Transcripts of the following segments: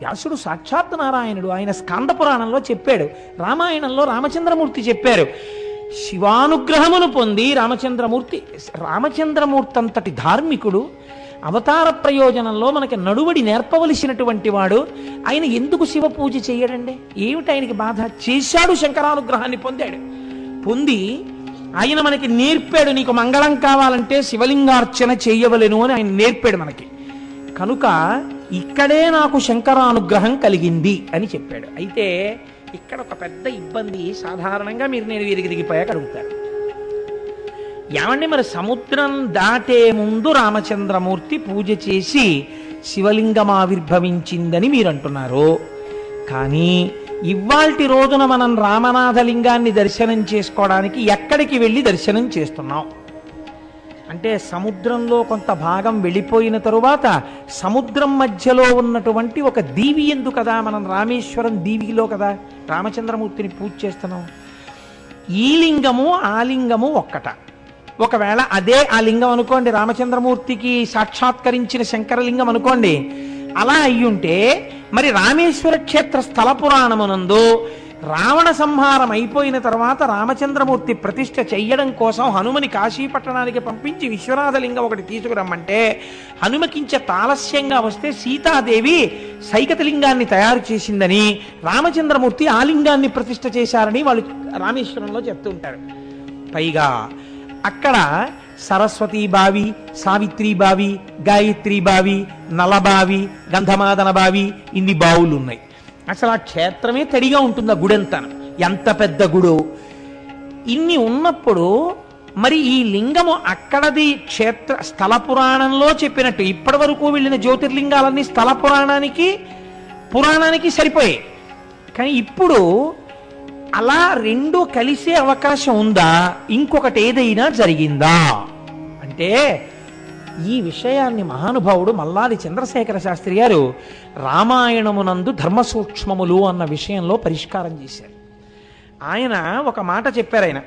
వ్యాసుడు సాక్షాత్ నారాయణుడు. ఆయన స్కాంద పురాణంలో చెప్పాడు. రామాయణంలో రామచంద్రమూర్తి చెప్పారు. శివానుగ్రహమును పొంది రామచంద్రమూర్తి రామచంద్రమూర్తి అంతటి ధార్మికుడు అవతార ప్రయోజనంలో మనకి నడువడి నేర్పవలసినటువంటి వాడు. ఆయన ఎందుకు శివ పూజ చేయడండి? ఏమిటి ఆయనకి బాధ? చేశాడు శంకరానుగ్రహాన్ని పొందాడు. పొంది ఆయన మనకి నేర్పాడు నీకు మంగళం కావాలంటే శివలింగార్చన చేయవలెను అని ఆయన నేర్పాడు మనకి. కనుక ఇక్కడే నాకు శంకరానుగ్రహం కలిగింది అని చెప్పాడు. అయితే ఇక్కడ ఒక పెద్ద ఇబ్బంది సాధారణంగా మీరు నేను వీరికి దిగిపోయాక అడుగుతారు. ఏమండి మరి సముద్రం దాటే ముందు రామచంద్రమూర్తి పూజ చేసి శివలింగం ఆవిర్భవించిందని మీరు అంటున్నారు. కానీ ఇవాల్టి రోజున మనం రామనాథలింగాన్ని దర్శనం చేసుకోవడానికి ఎక్కడికి వెళ్ళి దర్శనం చేస్తున్నాం? అంటే సముద్రంలో కొంత భాగం వెళ్ళిపోయిన తరువాత సముద్రం మధ్యలో ఉన్నటువంటి ఒక దీవి ఎందు కదా మనం రామేశ్వరం దీవిలో కదా రామచంద్రమూర్తిని పూజ చేస్తున్నాం. ఈ లింగము ఆ లింగము ఒక్కట. ఒకవేళ అదే ఆ లింగం అనుకోండి రామచంద్రమూర్తికి సాక్షాత్కరించిన శంకరలింగం అనుకోండి అలా అయ్యుంటే మరి రామేశ్వర క్షేత్ర స్థల పురాణమునందు రావణ సంహారం అయిపోయిన తర్వాత రామచంద్రమూర్తి ప్రతిష్ఠ చెయ్యడం కోసం హనుమని కాశీ పట్టణానికి పంపించి విశ్వనాథలింగం ఒకటి తీసుకురమ్మంటే హనుమకించే తాలస్యంగా వస్తే సీతాదేవి సైకతలింగాన్ని తయారు చేసిందని రామచంద్రమూర్తి ఆ లింగాన్ని ప్రతిష్ఠ చేశారని వాళ్ళు రామేశ్వరంలో చెప్తూ ఉంటారు. పైగా అక్కడ సరస్వతీ బావి సావిత్రి బావి గాయత్రి బావి నలబావి గంధమాదన బావి ఇన్ని బావులు ఉన్నాయి అసలు ఆ క్షేత్రమే తడిగా ఉంటుంది ఆ గుడంతా? ఎంత పెద్ద గుడు? ఇన్ని ఉన్నప్పుడు మరి ఈ లింగము అక్కడది క్షేత్ర స్థల పురాణంలో చెప్పినట్టు ఇప్పటి వరకు వెళ్ళిన జ్యోతిర్లింగాలన్నీ స్థల పురాణానికి పురాణానికి సరిపోయాయి. కానీ ఇప్పుడు అలా రెండు కలిసే అవకాశం ఉందా? ఇంకొకటి ఏదైనా జరిగిందా? అంటే ఈ విషయాన్ని మహానుభావుడు మల్లాది చంద్రశేఖర శాస్త్రి గారు రామాయణమునందు ధర్మసూక్ష్మములు అన్న విషయంలో పరిష్కారం చేశారు. ఆయన ఒక మాట చెప్పారు ఆయన.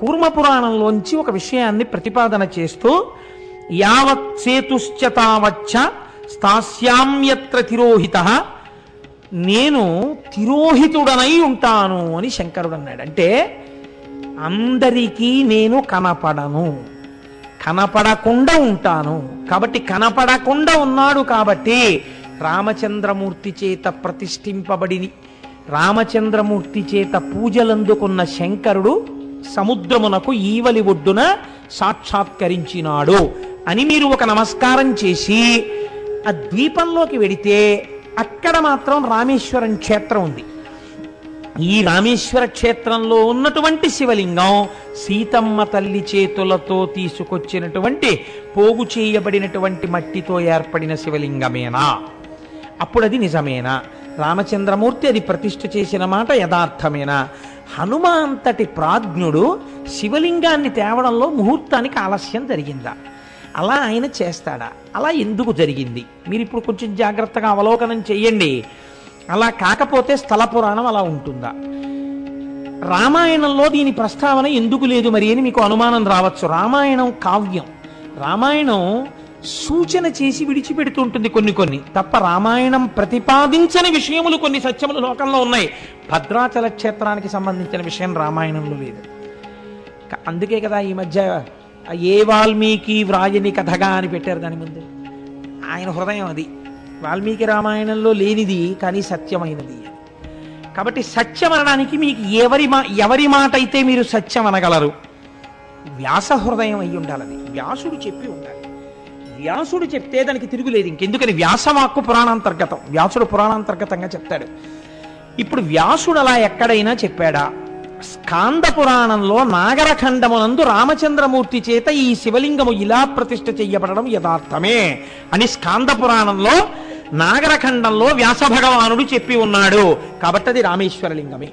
కూర్మ పురాణంలోంచి ఒక విషయాన్ని ప్రతిపాదన చేస్తూ యావత్ సేతుశ్చ తావచ్చ స్థాస్యామ్యత్ర తిరోహిత నేను తిరోహితుడనై ఉంటాను అని శంకరుడు అన్నాడు. అంటే అందరికీ నేను కనపడను. కనపడకుండా ఉంటాను. కాబట్టి కనపడకుండా ఉన్నాడు కాబట్టి రామచంద్రమూర్తి చేత ప్రతిష్ఠింపబడి రామచంద్రమూర్తి చేత పూజలందుకున్న శంకరుడు సముద్రమునకు ఈవలి ఒడ్డున సాక్షాత్కరించినాడు అని మీరు ఒక నమస్కారం చేసి ఆ ద్వీపంలోకి వెడితే అక్కడ మాత్రం రామేశ్వరం క్షేత్రం ఉంది. ఈ రామేశ్వర క్షేత్రంలో ఉన్నటువంటి శివలింగం సీతమ్మ తల్లి చేతులతో తీసుకొచ్చినటువంటి పోగు చేయబడినటువంటి మట్టితో ఏర్పడిన శివలింగమేనా? అప్పుడు అది నిజమేనా? రామచంద్రమూర్తి అది ప్రతిష్ఠ చేసిన మాట యథార్థమేనా? హనుమ అంతటి ప్రాజ్ఞుడు శివలింగాన్ని తేవడంలో ముహూర్తానికి ఆలస్యం జరిగిందా? అలా ఆయన చేస్తాడా? అలా ఎందుకు జరిగింది? మీరు ఇప్పుడు కొంచెం జాగ్రత్తగా అవలోకనం చేయండి. అలా కాకపోతే స్థల పురాణం అలా ఉంటుందా? రామాయణంలో దీని ప్రస్తావన ఎందుకు లేదు మరి అని మీకు అనుమానం రావచ్చు. రామాయణం కావ్యం. రామాయణం సూచన చేసి విడిచిపెడుతుంటుంది కొన్ని కొన్ని. తప్ప రామాయణం ప్రతిపాదించని విషయములు కొన్ని సత్యములు లోకంలో ఉన్నాయి. భద్రాచల క్షేత్రానికి సంబంధించిన విషయం రామాయణంలో లేదు. అందుకే కదా ఈ మధ్య ఏ వాల్మీకి వ్రాయని కథగా అని పెట్టారు దాని ముందు. ఆయన హృదయం అది. వాల్మీకి రామాయణంలో లేనిది కానీ సత్యమైనది. కాబట్టి సత్యం అనడానికి మీకు ఎవరి మా ఎవరి మాట అయితే మీరు సత్యం అనగలరు వ్యాస హృదయం అయి ఉండాలని వ్యాసుడు చెప్పి ఉండాలి. వ్యాసుడు చెప్తే దానికి తిరుగులేదు ఇంకెందుకని వ్యాసవాక్కు పురాణాంతర్గతం. వ్యాసుడు పురాణాంతర్గతంగా చెప్తాడు. ఇప్పుడు వ్యాసుడు అలా ఎక్కడైనా చెప్పాడా? స్కాంద పురాణంలో నాగరఖండమునందు రామచంద్రమూర్తి చేత ఈ శివలింగము ఇలా ప్రతిష్ఠ చెయ్యబడడం యథార్థమే అని స్కాంద పురాణంలో నాగరఖండంలో వ్యాస భగవానుడు చెప్పి ఉన్నాడు. కాబట్టి అది రామేశ్వరలింగమే.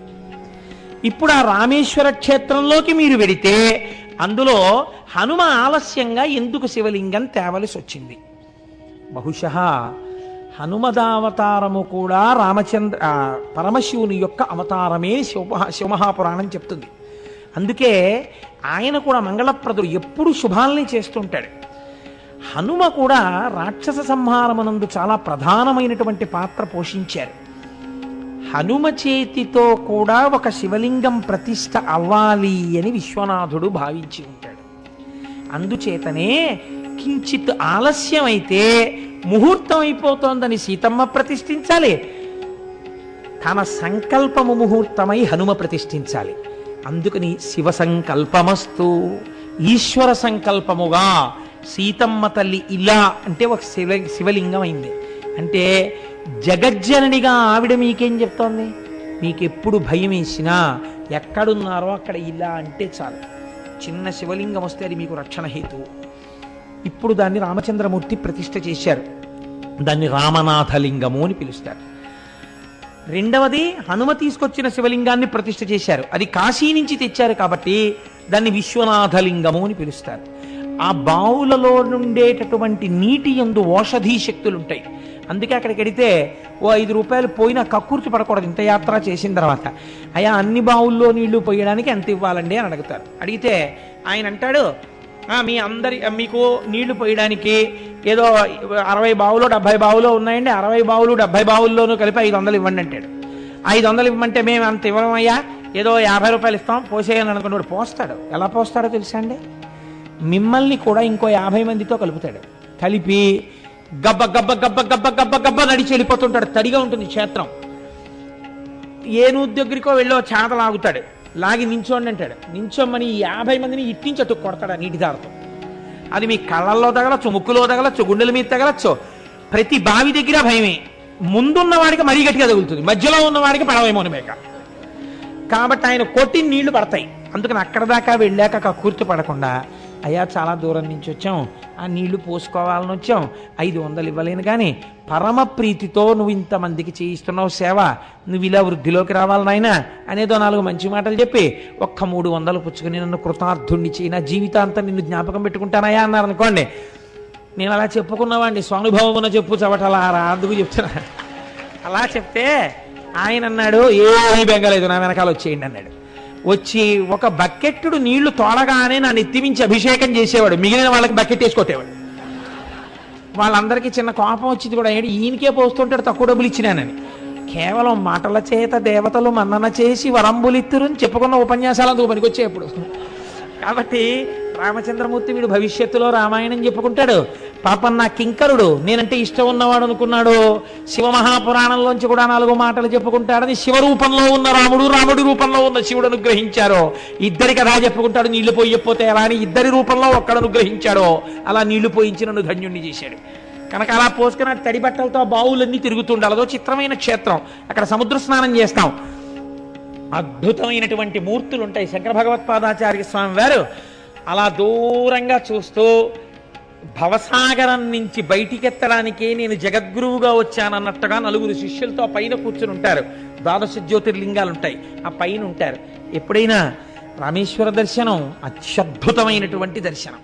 ఇప్పుడు ఆ రామేశ్వర క్షేత్రంలోకి మీరు వెడితే అందులో హనుమ ఆలస్యంగా ఎందుకు శివలింగం తేవలసి వచ్చింది బహుశ హనుమదావతారము కూడా రామచంద్ర పరమశివుని యొక్క అవతారమే శివ శివమహాపురాణం చెప్తుంది. అందుకే ఆయన కూడా మంగళప్రదుడు ఎప్పుడు శుభాల్ని చేస్తుంటాడు. హనుమ కూడా రాక్షస సంహారమనందు చాలా ప్రధానమైనటువంటి పాత్ర పోషించారు. హనుమ చేతితో కూడా ఒక శివలింగం ప్రతిష్ఠ అవ్వాలి అని విశ్వనాథుడు భావించి ఉంటాడు. అందుచేతనే కించిత్ ఆలస్యమైతే ముహూర్తం అయిపోతోందని సీతమ్మ ప్రతిష్ఠించాలి. తన సంకల్పము ముహూర్తమై హనుమ ప్రతిష్ఠించాలి. అందుకని శివ సంకల్పమస్తు ఈశ్వర సంకల్పముగా సీతమ్మ తల్లి ఇలా అంటే ఒక శివ శివలింగం అయింది. అంటే జగజ్జననిగా ఆవిడ మీకేం చెప్తోంది? మీకెప్పుడు భయం వేసినా ఎక్కడున్నారో అక్కడ ఇలా అంటే చాలు. చిన్న శివలింగం వస్తే అది మీకు రక్షణ హేతువు ఇప్పుడు దాన్ని రామచంద్రమూర్తి ప్రతిష్ఠ చేశారు. దాన్ని రామనాథలింగము అని పిలుస్తారు. రెండవది హనుమ తీసుకొచ్చిన శివలింగాన్ని ప్రతిష్ఠ చేశారు. అది కాశీ నుంచి తెచ్చారు కాబట్టి దాన్ని విశ్వనాథలింగము అని పిలుస్తారు. ఆ బావులలో నుండేటటువంటి నీటి ఎందు ఓషధీ శక్తులు ఉంటాయి అందుకే అక్కడికి వెడితే ఓ ఐదు రూపాయలు పోయినా కక్కుర్చి పడకూడదు ఇంత యాత్ర చేసిన తర్వాత. అయ్యా అన్ని బావుల్లో నీళ్ళు పోయడానికి ఎంత ఇవ్వాలండి అని అడుగుతారు. అడిగితే ఆయన అంటాడు మీ అందరి మీకు నీళ్ళు పోయడానికి ఏదో అరవై బావులు డెబ్బై బావులు ఉన్నాయండి అరవై బావులు డెబ్బై బావుల్లోనూ కలిపి ఐదు వందలు ఇవ్వండి అంటాడు. ఐదు వందలు ఇవ్వమంటే మేము అంత ఇవ్వమయ్యా? ఏదో యాభై రూపాయలు ఇస్తాం పోసేయని అనుకున్నాడు పోస్తాడు. ఎలా పోస్తాడో తెలుసా అండి? మిమ్మల్ని కూడా ఇంకో యాభై మందితో కలుపుతాడు. కలిపి గబ్బ గబ్బ గబ్బ గబ్బ గబ్బ గబ్బ నడిచి వెళ్ళిపోతుంటాడు. తడిగా ఉంటుంది క్షేత్రం. ఏ దగ్గరికో వెళ్ళో చేత లాగుతాడు లాగి నించోండి అంటాడు. నించోమని ఈ యాభై మందిని ఇట్టించి అటు కొడతాడు నీటి దారతో అది మీ కళ్ళల్లో తగలచ్చు ముక్కులో తగలచ్చు గుండెల మీద తగలచ్చు. ప్రతి బావి దగ్గర భయమే. ముందున్న వాడికి మరీ గట్టిగా తగులుతుంది. మధ్యలో ఉన్న వాడికి పడవేమో మేక. కాబట్టి ఆయన కొట్టి నీళ్ళు పడతాయి. అందుకని అక్కడ దాకా వెళ్ళాక కక్కుర్తి పడకుండా అయ్యా చాలా దూరం నుంచి వచ్చాం. ఆ నీళ్ళు పోసుకోవాలని వచ్చాం. ఐదు వందలు ఇవ్వలేను కానీ పరమ ప్రీతితో నువ్వు ఇంతమందికి చేయిస్తున్నావు సేవ. నువ్వు ఇలా వృద్ధిలోకి రావాలి నాయనా అనేదో నాలుగు మంచి మాటలు చెప్పి ఒక్క మూడు వందలు పుచ్చుకుని నన్ను కృతార్థుణ్ణి చేయి. నా జీవితాంతం నిన్ను జ్ఞాపకం పెట్టుకుంటానయ్యా అన్నారు అనుకోండి. నేను అలా చెప్పుకున్నవాడిని స్వానుభవమున చెప్పు చవటలారా అందుకు చెప్తున్నా. అలా చెప్తే ఆయన అన్నాడు ఏమీ బెంగలేదు నా వెనకాల వచ్చేయండి అన్నాడు. వచ్చి ఒక బకెట్టుడు నీళ్ళు తోడగానే నా నెత్తిమించి అభిషేకం చేసేవాడు. మిగిలిన వాళ్ళకి బకెట్ వేసి వాళ్ళందరికీ చిన్న కోపం వచ్చింది కూడా. ఏంటి ఈయనకే పోస్తుంటాడు తక్కువ డబ్బులు ఇచ్చినానని. కేవలం మాటల చేత దేవతలు మన్నన చేసి వరంబులిత్తురని చెప్పుకున్న ఉపన్యాసాలకు పనికొచ్చే ఇప్పుడు కాబట్టి రామచంద్రమూర్తి వీడు భవిష్యత్తులో రామాయణం చెప్పుకుంటాడు. పాపం నా కింకరుడు. నేనంటే ఇష్టం ఉన్నవాడు అనుకున్నాడు. శివమహాపురాణంలోంచి కూడా నాలుగు మాటలు చెప్పుకుంటాడని శివరూపంలో ఉన్న రాముడు రాముడి రూపంలో ఉన్న శివుడు అనుగ్రహించారు. ఇద్దరి కథ చెప్పుకుంటాడు. నీళ్ళు పోయకపోతే ఎలా అని ఇద్దరి రూపంలో ఒక్కడు అనుగ్రహించాడు. అలా నీళ్ళు పోయించి నన్ను ధన్యుణ్ణి చేశాడు. కనుక అలా పోసుకున్న తడి బట్టలతో బావులన్నీ తిరుగుతుండాలి అదో చిత్రమైన క్షేత్రం. అక్కడ సముద్ర స్నానం చేస్తాం. అద్భుతమైనటువంటి మూర్తులు ఉంటాయి శంకర భగవత్పాదాచార్య స్వామి వారు అలా దూరంగా చూస్తూ భవసాగరం నుంచి బయటికెత్తడానికే నేను జగద్గురువుగా వచ్చానన్నట్టుగా నలుగురు శిష్యులతో పైన కూర్చుని ఉంటారు. ద్వాదశ జ్యోతిర్లింగాలు ఉంటాయి ఆ పైన ఉంటారు ఎప్పుడైనా రామేశ్వర దర్శనం అత్యద్భుతమైనటువంటి దర్శనం.